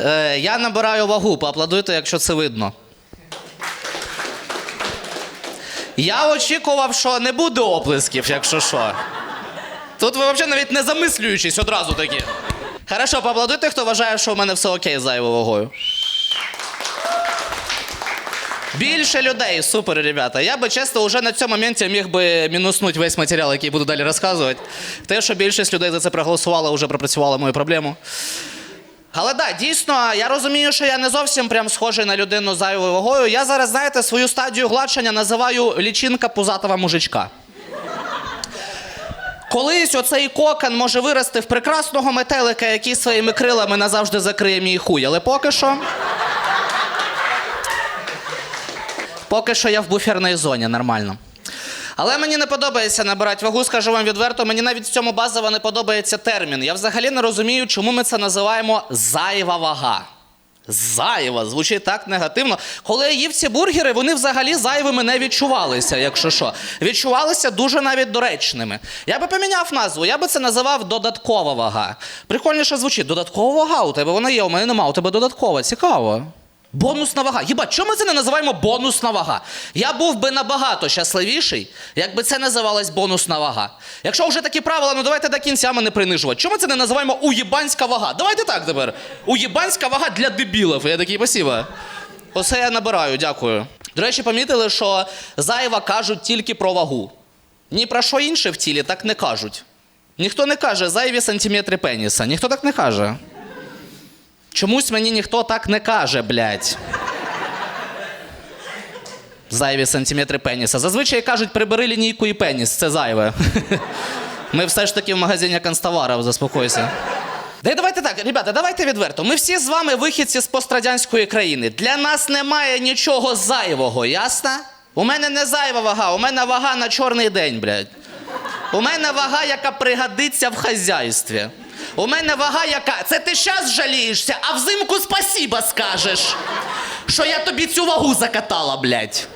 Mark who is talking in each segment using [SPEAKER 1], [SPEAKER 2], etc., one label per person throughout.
[SPEAKER 1] Е, я набираю вагу, поаплодуйте, якщо це видно. Я очікував, що не буде оплесків, якщо що. Тут ви взагалі навіть не замислюючись одразу такі. Хорошо, поаплодуйте, хто вважає, що в мене все окей з зайвою вагою. Більше людей, супер, ребята. Я би чесно вже на цьому моменті міг би мінуснути весь матеріал, який буду далі розказувати. Те, що більшість людей за це проголосувала, вже пропрацювала мою проблему. Але да, дійсно, я розумію, що я не зовсім прям схожий на людину з зайвою вагою. Я зараз, знаєте, свою стадію гладшення називаю лічинка пузатого мужичка. Колись оцей кокон може вирости в прекрасного метелика, який своїми крилами назавжди закриє мій хуй. Але поки що. Поки що я в буферній зоні, нормально. Але мені не подобається набирати вагу, скажу вам відверто. Мені навіть в цьому базово не подобається термін. Я взагалі не розумію, чому ми це називаємо зайва вага. Зайва звучить так негативно. Коли я їв ці бургери, вони взагалі зайвими не відчувалися, якщо що. Відчувалися дуже навіть доречними. Я би поміняв назву, я би це називав додаткова вага. Прикольніше звучить. Додаткова вага у тебе вона є, у мене нема, у тебе додаткова. Цікаво. Бонусна вага. Єбать, чому ми це не називаємо бонусна вага? Я був би набагато щасливіший, якби це називалась бонусна вага. Якщо вже такі правила, ну давайте до кінця мене принижувати. Чому ми це не називаємо уєбанська вага? Давайте так тепер. Уєбанська вага для дебілів. Я такий спасибо. Оце я набираю, дякую. До речі, помітили, що зайва кажуть тільки про вагу. Ні про що інше в тілі так не кажуть. Ніхто не каже зайві сантиметри пеніса. Ніхто так не каже. Чомусь мені ніхто так не каже, блядь. Зайві сантиметри пеніса. Зазвичай кажуть, прибери лінійку і пеніс, це зайве. Ми все ж таки в магазині канцтоварів, заспокойся. Да й давайте так, ребята, давайте відверто. Ми всі з вами вихідці з пострадянської країни. Для нас немає нічого зайвого, ясно? У мене не зайва вага, у мене вага на чорний день, блядь. У мене вага, яка пригодиться в хазяйстві. У мене вага, яка. Це ти щас жалієшся, а взимку спасіба скажеш. Що я тобі цю вагу закатала, блядь.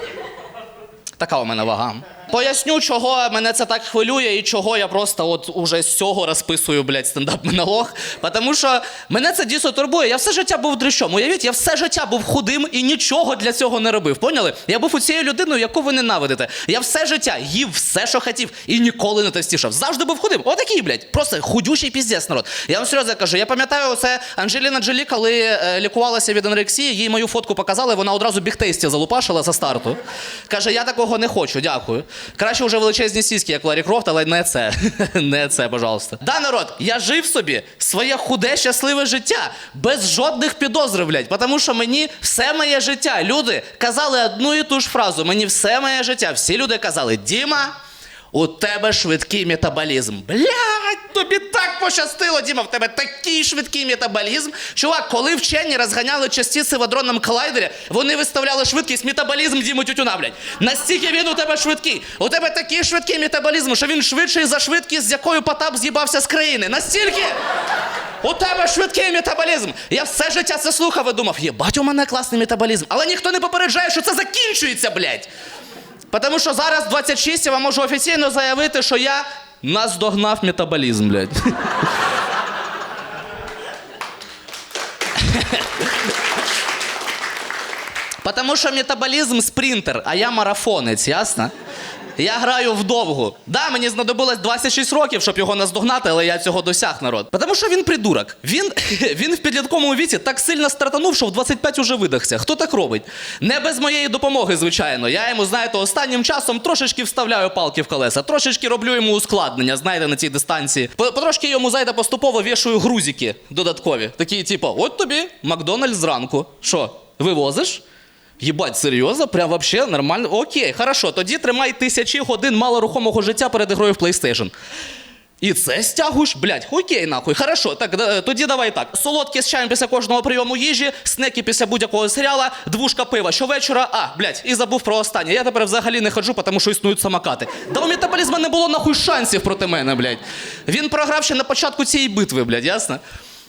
[SPEAKER 1] Така у мене вага. Поясню, чого мене це так хвилює і чого я просто от уже з цього розписую, блядь, стендап-монолог. Тому що мене це дійсно турбує. Я все життя був дрищом. Уявіть, я все життя був худим і нічого для цього не робив. Поняли? Я був у цією людиною, яку ви ненавидите. Я все життя їв все, що хотів, і ніколи не товстішав. Завжди був худим. Отакий, блядь. Просто худючий піздець, народ. Я вам серйозно кажу, я пам'ятаю, це Анджеліна Джолі, коли е, лікувалася від анорексії, їй мою фотку показали, вона одразу бігтейсті залупашила за старту. Каже, я такого не хочу, дякую. Краще вже величезні сіськи, як Ларі Крофт, але не це. не це, пожалуйста. Да, народ, я жив собі своє худе, щасливе життя без жодних підозрів, блядь. Тому що мені все моє життя. Люди казали одну і ту ж фразу. Мені все моє життя. Всі люди казали, Діма. У тебе швидкий метаболізм. Блядь, тобі так пощастило, Діма, в тебе такий швидкий метаболізм. Чувак, коли вчені розганяли частиці в адронному колайдері, вони виставляли швидкість метаболізм Діми Тютюна, блядь. Настільки він у тебе швидкий. У тебе такий швидкий метаболізм, що він швидший за швидкість, з якою Потап з'їбався з країни. Настільки! У тебе швидкий метаболізм. Я все життя це слухав і думав, єбать, у мене класний метаболізм. Але ніхто не попереджає, що це закінчується, блядь. Тому що зараз 26 я вам можу офіційно заявити, що я наздогнав метаболізм, блядь. Потому що метаболізм спринтер, а я марафонець, ясно? Я граю вдовгу. Да, мені знадобилось 26 років, щоб його наздогнати, але я цього досяг народ. Тому що він придурок. Він, він в підлітковому віці так сильно стартанув, що в 25 уже видахся. Хто так робить? Не без моєї допомоги, звичайно. Я йому, знаєте, останнім часом трошечки вставляю палки в колеса, трошечки роблю йому ускладнення, знаєте, на цій дистанції. Потрошки йому, знаєте, поступово вішую грузики додаткові. Такі, типу, от тобі Макдональдс зранку. Що, вивозиш? Єбать, серйозно? Прям вообще нормально. Окей, хорошо, тоді тримай тисячі годин малорухомого життя перед грою в PlayStation. І це стягуєш, блядь, окей, нахуй. Хорошо, так да- тоді давай так. Солодкі з чаєм після кожного прийому їжі, снеки після будь-якого серіала, двушка пива щовечора. А, блядь, і забув про останнє. Я тепер взагалі не ходжу, тому що існують самокати. Да у метаболізма не було нахуй шансів проти мене, блядь. Він програв ще на початку цієї битви, блядь, ясно?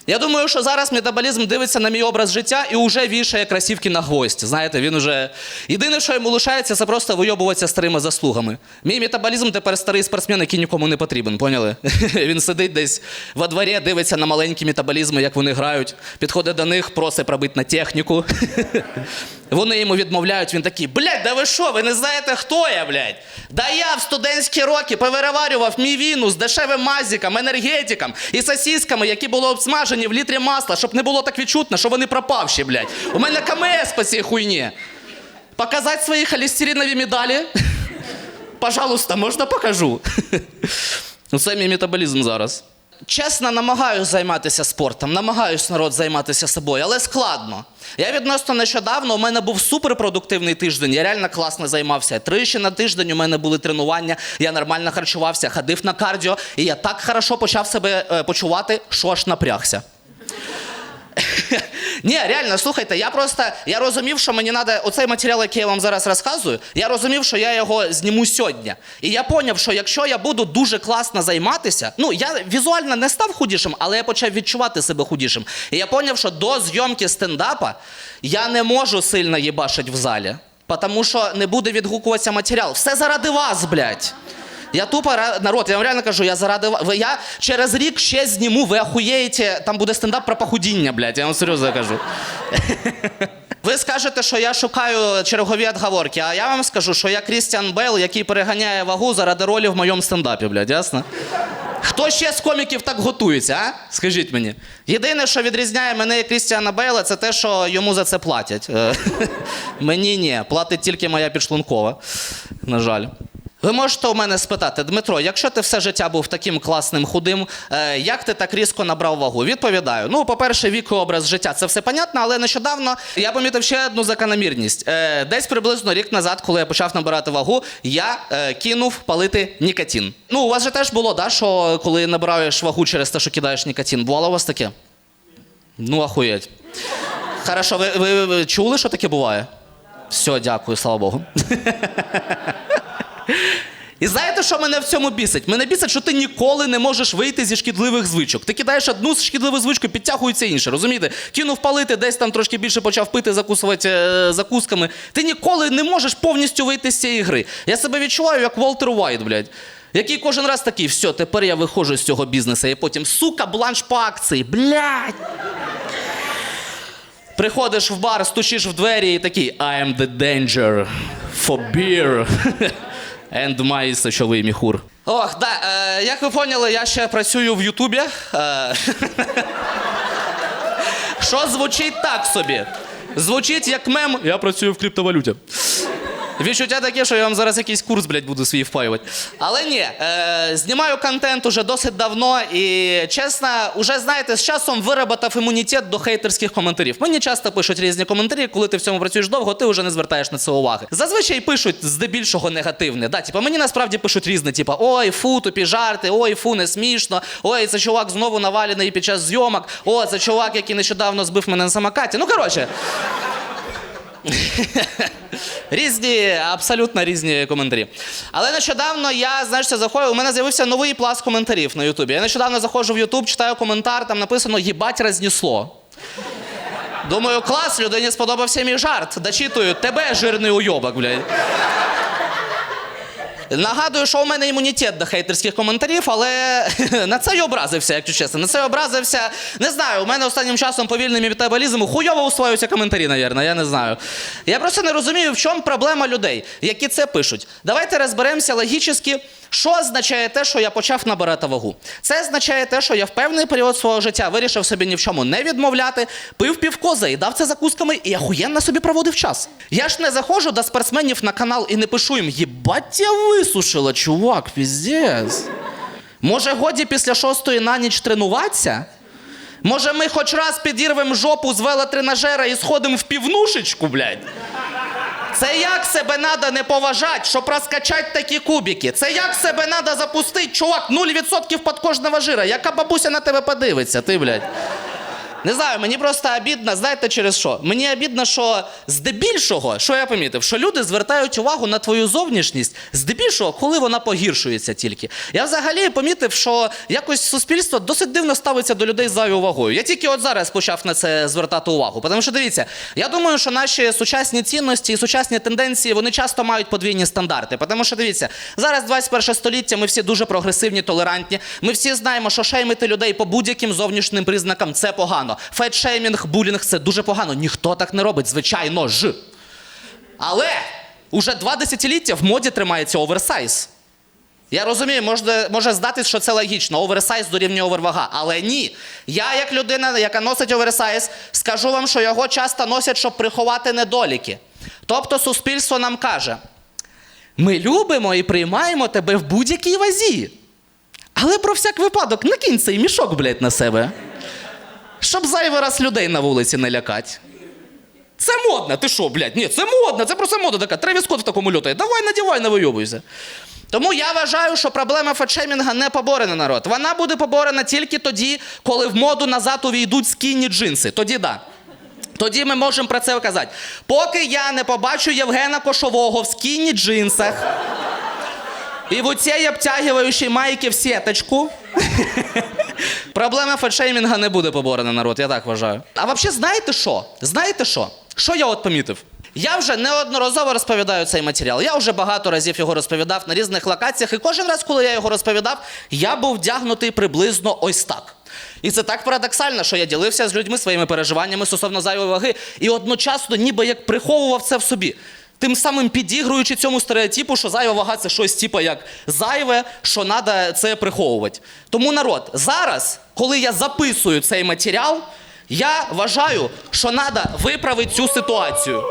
[SPEAKER 1] Я думаю, що зараз метаболізм дивиться на мій образ життя і вже вішає красівки на гвоздь. Знаєте, він уже. Єдине, що йому лишається, це просто вийобуватися старими заслугами. Мій метаболізм тепер старий спортсмен, який нікому не потрібен, поняли? Він сидить десь во дворі, дивиться на маленькі метаболізми, як вони грають, підходить до них, просить пробити на техніку. Вони йому відмовляють, він такий, блядь, да ви що, ви не знаєте, хто я, блядь? Да я в студентські роки повиреварював мівіну з дешевим мазиком, енергетиком і сосісками, які були обсмажені в літрі масла, щоб не було так відчутно, що вони пропавші, блядь. У мене КМС по цій хуйні. Показати свої холестеринові медалі? Пожалуйста, можна покажу? Ну, Це мій метаболізм зараз. Чесно, намагаюся займатися спортом, намагаюся народ займатися собою, але складно. Я відносно нещодавно, у мене був суперпродуктивний тиждень, я реально класно займався. Тричі на тиждень у мене були тренування, я нормально харчувався, ходив на кардіо, і я так хорошо почав себе е, почувати, що аж напрягся. Ні, реально, слухайте, я просто я розумів, що мені треба оцей матеріал, який я вам зараз розказую, я розумів, що я його зніму сьогодні. І я зрозумів, що якщо я буду дуже класно займатися, ну я візуально не став худішим, але я почав відчувати себе худішим. І я зрозумів, що до зйомки стендапа я не можу сильно їбашити в залі, тому що не буде відгукуватися матеріал. Все заради вас, блядь. Я тупо народ, я вам реально кажу, я заради ва- ви- Я через рік ще зніму, ви ахуєєте, там буде стендап про похудіння, блядь, я вам серйозно кажу. Ви скажете, що я шукаю чергові відговорки, а я вам скажу, що я Крістіан Бейл, який переганяє вагу заради ролі в моєму стендапі, блядь, ясно? Хто ще з коміків так готується, а? Скажіть мені. Єдине, що відрізняє мене і Крістіана Бейла, це те, що йому за це платять. Е, Мені ні, платить тільки моя підшлункова. На жаль. Ви можете у мене спитати, Дмитро, якщо ти все життя був таким класним худим, е, як ти так різко набрав вагу? Відповідаю. Ну, по-перше, вік і образ життя це все понятно, але нещодавно я помітив ще одну закономірність. Е, десь приблизно рік назад, коли я почав набирати вагу, я е, кинув палити нікотин. Ну, у вас же теж було, да, що коли набираєш вагу через те, що кидаєш нікотин, бувало у вас таке? Ну, ахуєть. Хорошо, ви, ви, ви чули, що таке буває? Все, дякую, слава Богу. І знаєте, що мене в цьому бісить? Мене бісить, що ти ніколи не можеш вийти зі шкідливих звичок. Ти кидаєш одну шкідливу звичку, підтягується інша. Розумієте? Кинув палити, десь там трошки більше почав пити, закусувати е, закусками. Ти ніколи не можеш повністю вийти з цієї гри. Я себе відчуваю як Волтер Уайт, блядь. Який кожен раз такий, все, тепер я виходжу з цього бізнесу, і потім, сука, бланш по акції, блядь. Приходиш в бар, стучиш в двері і такий I am the danger for beer and my сочовий міхур. Ох, да, е, як ви поняли, я ще працюю в Ютубі. Е, що звучить так собі? Звучить як мем. Я працюю в криптовалюті. Відчуття таке, що я вам зараз якийсь курс, блядь, буду свій впаювати. Але ні, е, знімаю контент уже досить давно і, чесно, уже, знаєте, з часом вироботав імунітет до хейтерських коментарів. Мені часто пишуть різні коментарі, коли ти в цьому працюєш довго, ти вже не звертаєш на це уваги. Зазвичай пишуть здебільшого негативне. Да, типу, мені насправді пишуть різне, типу, ой, фу, тупі жарти, ой, фу, не смішно, ой, це чувак знову навалений під час зйомок, о, це чувак, який нещодавно збив мене на самокаті. Ну, коротше. Різні, абсолютно різні коментарі. Але нещодавно я, знаєш, заходив, у мене з'явився новий пласт коментарів на Ютубі. Я нещодавно заходжу в Ютуб, читаю коментар, там написано Єбать рознесло. Думаю, клас, людині сподобався мій жарт. Дочитую, тебе жирний уйобок, блядь. Нагадую, що у мене імунітет до хейтерських коментарів, але на це й образився, якщо чесно. На це й образився. Не знаю, у мене останнім часом повільний метаболізм хуйово усвоюються коментарі, навірно, я не знаю. Я просто не розумію, в чому проблема людей, які це пишуть. Давайте розберемося логічно, що означає те, що я почав набирати вагу. Це означає те, що я в певний період свого життя вирішив собі ні в чому не відмовляти, пив півко, заїдав це закусками і охуєнно собі проводив час. Я ж не заходжу до спортсменів на канал і не пишу їм, їбать я висушила, чувак, піздець. Може, годі після шостої на ніч тренуватися? Може, ми хоч раз підірвемо жопу з велотренажера і сходимо в півнушечку, блядь? Це як себе надо не поважати, щоб розкачати такі кубики? Це як себе надо запустити, чувак, 0% під кожного жира. Яка бабуся на тебе подивиться, ти, блядь? Не знаю, мені просто обідно, знаєте через що? Мені обідно, що здебільшого, що я помітив, що люди звертають увагу на твою зовнішність, здебільшого, коли вона погіршується тільки. Я взагалі помітив, що якось суспільство досить дивно ставиться до людей з зайвою вагою. Я тільки от зараз почав на це звертати увагу. Тому що дивіться, я думаю, що наші сучасні цінності і сучасні тенденції вони часто мають подвійні стандарти. Тому що дивіться, зараз 21 століття, ми всі дуже прогресивні, толерантні. Ми всі знаємо, що шеймити людей по будь-яким зовнішнім признакам це погано. Фетшеймінг, булінг це дуже погано. Ніхто так не робить, звичайно ж. Але уже два десятиліття в моді тримається оверсайз. Я розумію, може, може здатись, що це логічно. Оверсайз дорівнює овервага. Але ні. Я, як людина, яка носить оверсайз, скажу вам, що його часто носять, щоб приховати недоліки. Тобто суспільство нам каже: ми любимо і приймаємо тебе в будь-якій вазі. Але про всяк випадок накинь цей мішок, блядь, на себе. Щоб зайвий раз людей на вулиці не лякати. Це модно, ти що, блядь? Ні, це модно, це просто мода така. Тревіс Скотт в такому лютає. Давай, надівай, не вийобуйся. Тому я вважаю, що проблема фетшеймінга не поборена народ. Вона буде поборена тільки тоді, коли в моду назад увійдуть скінні джинси. Тоді да. Тоді ми можемо про це казати. Поки я не побачу Євгена Кошового в скінні джинсах і в оцій обтягуючій майки в сіточку. Проблема фетшеймінга не буде поборена, народ, я так вважаю. А взагалі, знаєте що? Знаєте що? Що я от помітив? Я вже неодноразово розповідаю цей матеріал. Я вже багато разів його розповідав на різних локаціях, і кожен раз, коли я його розповідав, я був вдягнутий приблизно ось так. І це так парадоксально, що я ділився з людьми своїми переживаннями стосовно зайвої ваги, і одночасно ніби як приховував це в собі. Тим самим підігруючи цьому стереотипу, що зайва вага це щось типу як зайве, що треба це приховувати. Тому народ, зараз, коли я записую цей матеріал, я вважаю, що треба виправити цю ситуацію.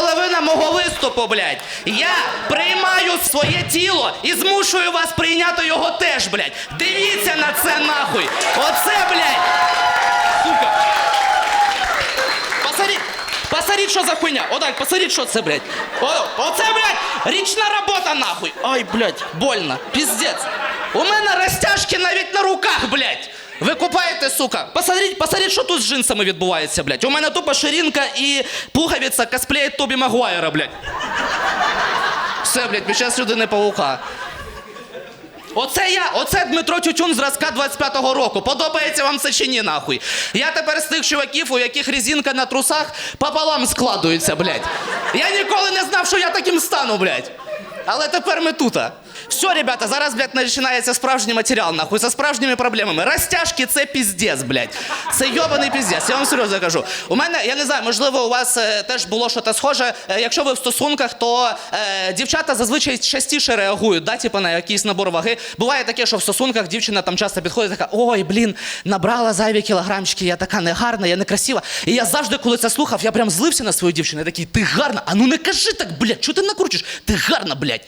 [SPEAKER 1] Половина мого виступу, блядь. Я приймаю своє тіло і змушую вас прийняти його теж, блядь. Дивіться на це нахуй. Оце, блядь. Сука. Посмотрите, посмотрите, що за хуйня. Отак, посмотрите, що це, блядь. О, оце, блядь, річна робота, нахуй. Ай, блядь, больно. Піздець. У мене розтяжки навіть на руках, блядь. Ви купаєте, сука. Посмотрите, посмотрите, що тут з джинсами відбувається, блядь. У мене тупо ширинка і пуговиця косплеїть Тобі Магуайра, блядь. Все, блядь, під час людини паука. Оце я, оце Дмитро Тютюн зразка 25-го року. Подобається вам це чи ні, нахуй? Я тепер з тих чуваків, у яких резинка на трусах пополам складується, блядь. Я ніколи не знав, що я таким стану, блядь. Але тепер ми тут. Все, ребята, зараз, блядь, починається справжній матеріал, нахуй, за справжніми проблемами. Розтяжки це піздець, блядь. Це йобаний піздець. Я вам серйозно кажу. У мене, я не знаю, можливо, у вас е, теж було щось схоже. Е, якщо ви в стосунках, то е, дівчата зазвичай частіше реагують, да, типу, на якийсь набор ваги. Буває таке, що в стосунках дівчина там часто підходить, така, ой, блін, набрала зайві кілограмчики, я така негарна, я некрасива. І я завжди, коли це слухав, я прям злився на свою дівчину. Я такий, ти гарна, а ну не кажи так, блядь, чого ти накручиш? Ти гарна, блядь.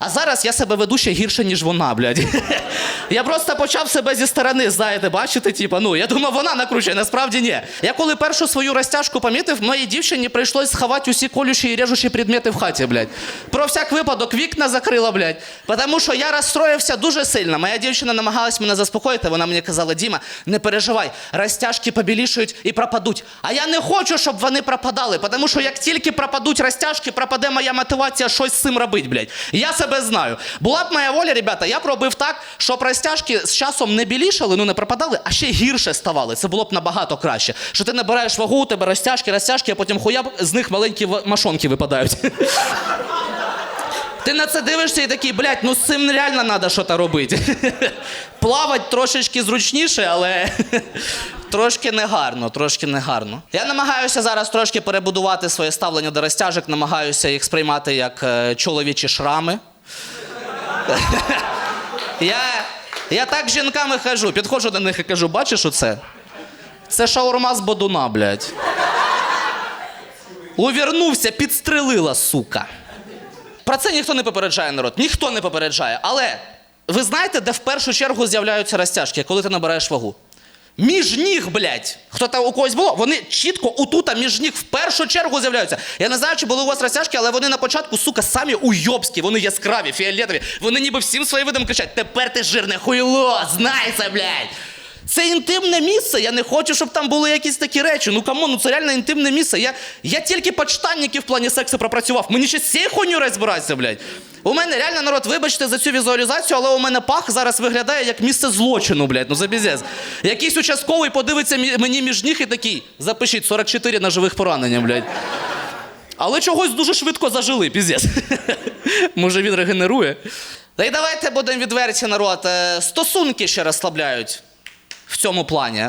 [SPEAKER 1] А зараз я себе веду ще гірше, ніж вона, блядь. Я просто почав себе зі сторони, знаєте, бачити, типу, ну, я думав, вона накручує, насправді ні. Я коли першу свою розтяжку помітив, моїй дівчині прийшлось сховати усі колючі і режучі предмети в хаті, блядь. Про всяк випадок вікна закрила, блядь. Тому що я розстроївся дуже сильно. Моя дівчина намагалась мене заспокоїти, вона мені казала, Діма, не переживай, розтяжки побілішують і пропадуть. А я не хочу, щоб вони пропадали, тому що як тільки пропадуть розтяжки, пропаде моя мотивація щось з цим робити, блядь. Я себе знаю. Була б моя воля, ребята, я б робив так, щоб розтяжки з часом не білішали, ну не пропадали, а ще гірше ставали. Це було б набагато краще. Що ти набираєш вагу, у тебе розтяжки, розтяжки, а потім хуя з них маленькі машонки випадають. Ти на це дивишся і такий, блядь, ну з цим реально треба щось робити. Плавати трошечки зручніше, але трошки негарно, трошки негарно. Я намагаюся зараз трошки перебудувати своє ставлення до розтяжок, намагаюся їх сприймати як е, чоловічі шрами. я, я так з жінками хожу, підходжу до них і кажу, бачиш оце? Це шаурма з бодуна, блядь. Увірнувся, підстрелила, сука. Про це ніхто не попереджає народ, ніхто не попереджає. Але ви знаєте, де в першу чергу з'являються розтяжки, коли ти набираєш вагу? Між ніг, блядь. Хто там у когось було, вони чітко отута між ніг в першу чергу з'являються. Я не знаю, чи були у вас розтяжки, але вони на початку, сука, самі уйобські, вони яскраві, фіолетові. Вони ніби всім своїм видом кричать: тепер ти жирне хуйло, знай це, блядь. Це інтимне місце. Я не хочу, щоб там були якісь такі речі. Ну камон, ну це реально інтимне місце. Я, я тільки почтальників в плані сексу пропрацював. Мені ще з цією хуйню розбиратися, блядь. У мене реально народ, вибачте за цю візуалізацію, але у мене пах зараз виглядає як місце злочину, блядь. Ну за бізець. Якийсь участковий подивиться мені між ніг і такий. Запишіть 44 на живих поранення, блядь. Але чогось дуже швидко зажили, піздець. Може він регенерує. Та й давайте будемо відверті, народ. Е, Стосунки ще розслабляють в цьому плані.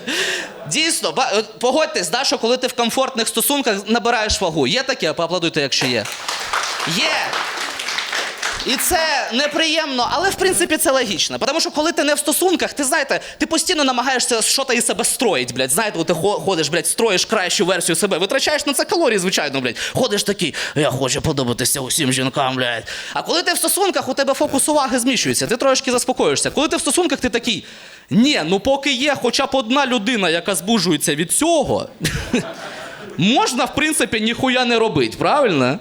[SPEAKER 1] Дійсно, погодьтесь, да, що коли ти в комфортних стосунках набираєш вагу. Є таке, поаплодуйте, якщо є. Є. І це неприємно, але в принципі це логічно. Тому що коли ти не в стосунках, ти знаєте, ти постійно намагаєшся щось із себе строїть, блядь. Знаєте, ти ходиш, блядь, строїш кращу версію себе. Витрачаєш на це калорії, звичайно, блядь. Ходиш такий, я хочу подобатися усім жінкам, блядь. А коли ти в стосунках, у тебе фокус уваги зміщується, ти трошки заспокоїшся. Коли ти в стосунках, ти такий. Ні, ну поки є хоча б одна людина, яка збуджується від цього, можна, в принципі, ніхуя не робити, правильно?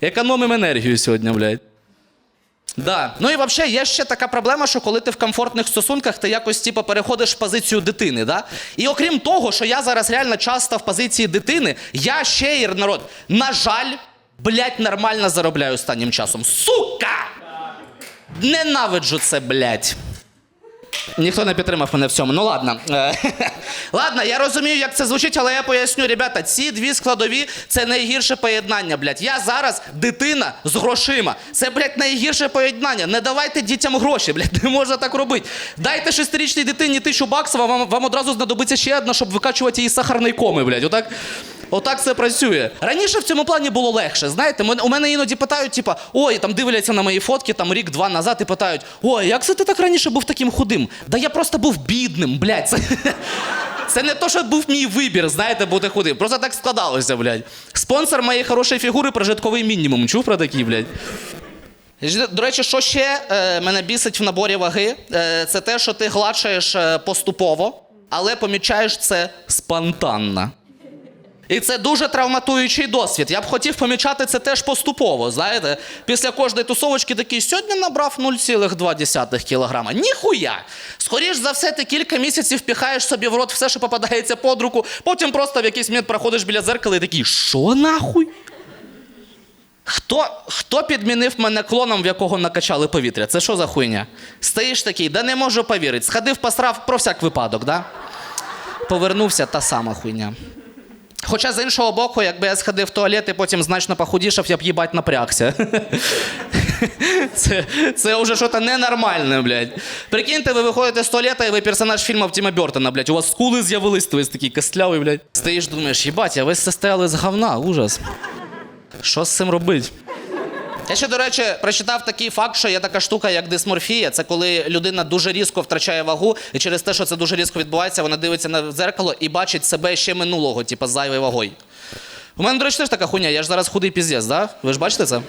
[SPEAKER 1] Економимо енергію сьогодні, блядь. Да. Ну і взагалі є ще така проблема, що коли ти в комфортних стосунках, ти якось типу, переходиш в позицію дитини. Да? І окрім того, що я зараз реально часто в позиції дитини, я ще й народ, на жаль, блядь, нормально заробляю останнім часом. Сука! Ненавиджу це, блядь. Ніхто не підтримав мене в цьому. Ну ладно. Е, ладно, я розумію, як це звучить, але я поясню, ребята, ці дві складові це найгірше поєднання, блядь. Я зараз дитина з грошима. Це, блядь, найгірше поєднання. Не давайте дітям гроші, блядь, не можна так робити. Дайте шестирічній дитині тисячу баксів, а вам, вам одразу знадобиться ще одна, щоб викачувати її з сахарної коми, блядь. Отак. Отак це працює. Раніше в цьому плані було легше. Знаєте, у мене іноді питають, типа, ой, там дивляться на мої фотки там рік-два назад і питають: ой, як це ти так раніше був таким худим? Да я просто був бідним, блядь. Це, це не то, що був мій вибір, знаєте, бути худим. Просто так складалося, блядь. Спонсор моєї хорошої фігури прожитковий мінімум. Чув про такі, блядь? До речі, що ще е, мене бісить в наборі ваги, е, це те, що ти гладшаєш е, поступово, але помічаєш це спонтанно. І це дуже травматуючий досвід. Я б хотів помічати це теж поступово. Знаєте, після кожної тусовочки такий сьогодні набрав 0,2 кілограма. Ніхуя! Скоріш за все, ти кілька місяців піхаєш собі в рот все, що попадається під руку, потім просто в якийсь момент проходиш біля дзеркала і такий, що нахуй? Хто, хто підмінив мене клоном, в якого накачали повітря? Це що за хуйня? Стоїш такий, да не можу повірити. Сходив, посрав про всяк випадок, да? Повернувся та сама хуйня. Хоча з іншого боку, якби я сходив в туалет і потім значно похудішав, я б їбать напрягся. Це, це вже щось ненормальне, блядь. Прикиньте, ви виходите з туалета, і ви персонаж фільму Тіма Бертона, блядь. У вас скули з'явились, ви такий костлявий, блядь. Стоїш, думаєш, їбать, а ви состояли з говна, ужас. Що з цим робити? Я ще, до речі, прочитав такий факт, що є така штука, як дисморфія. Це коли людина дуже різко втрачає вагу, і через те, що це дуже різко відбувається, вона дивиться на дзеркало і бачить себе ще минулого, типу, з зайвою вагою. У мене, до речі, теж така хуйня, я ж зараз худий піздець, да? Ви ж бачите це?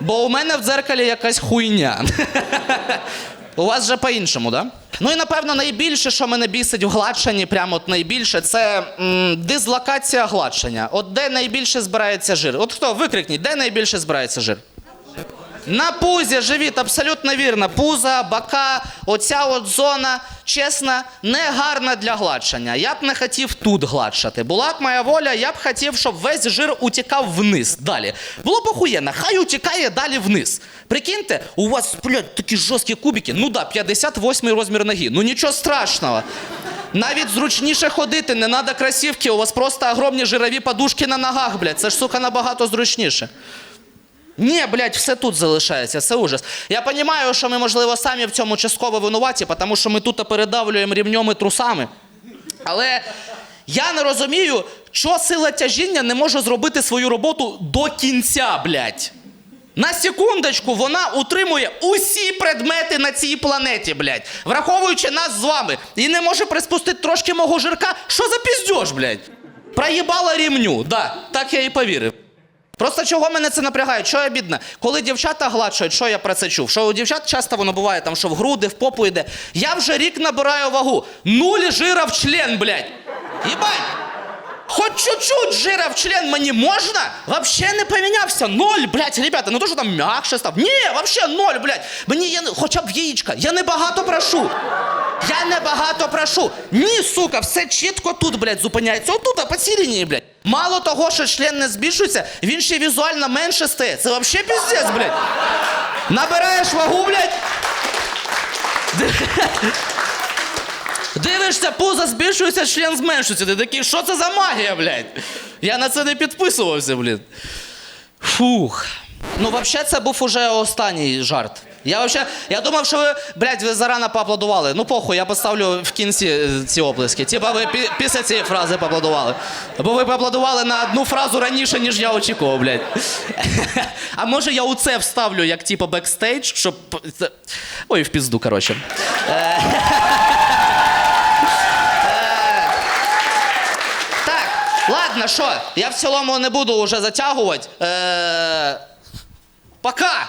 [SPEAKER 1] Бо у мене в дзеркалі якась хуйня. У вас же по-іншому, да? Ну і напевно найбільше, що мене бісить в гладшині, прямо от найбільше, це м, дислокація гладшення. От де найбільше збирається жир? От хто викрикніть, де найбільше збирається жир? На пузі, живіт, абсолютно вірно. Пуза, бока, оця от зона, чесно, не гарна для гладшення. Я б не хотів тут гладшати. Була б моя воля, я б хотів, щоб весь жир утікав вниз. Далі. Було б охуєнно, хай утікає далі вниз. Прикиньте, у вас, блядь, такі жорсткі кубики. Ну да, 58 розмір ноги. Ну нічого страшного. Навіть зручніше ходити, не треба кросівки, у вас просто огромні жирові подушки на ногах, блядь. Це ж, сука, набагато зручніше. Ні, блядь, все тут залишається, це ужас. Я розумію, що ми, можливо, самі в цьому частково винуваті, тому що ми тут передавлюємо рівнем і трусами. Але я не розумію, що сила тяжіння не може зробити свою роботу до кінця, блядь. На секундочку, вона утримує усі предмети на цій планеті, блядь, враховуючи нас з вами. І не може приспустити трошки мого жирка. Що за піздьош, блядь? Проїбала рівню, да, так я і повірив. Просто чого мене це напрягає? Що я бідна? Коли дівчата гладшують, що я про це чув? Що у дівчат часто воно буває, там, що в груди, в попу йде. Я вже рік набираю вагу. Нуль жира в член, блядь. Єбать! Хоч чуть-чуть жира в член мені можна? Вообще не помінявся. Ноль, блядь, ребята, ну то, що там м'якше став. Ні, вообще ноль, блядь. Мені є, хоча б яєчка. Я не багато прошу. Я не багато прошу. Ні, сука, все чітко тут, блядь, зупиняється. Отут, а по цій лінії, блядь. Мало того, що член не збільшується, він ще візуально менше стає. Це вообще піздець, блядь. Набираєш вагу, блядь. Дивишся, пузо збільшується, член зменшується. Ти такий, що це за магія, блядь? Я на це не підписувався, блядь. Фух. Ну, взагалі, це був уже останній жарт. Я вообще, я думав, що ви, блядь, ви зарано поаплодували. Ну похуй, я поставлю в кінці е, ці оплески. Типа ви пі- після цієї фрази поаплодували. Бо ви поаплодували на одну фразу раніше, ніж я очікував, блядь. А може я у це вставлю як типа бекстейдж, щоб. Ой, в пізду, коротше. Так, ладно, що, я в цілому не буду вже затягувати. Е... Пока!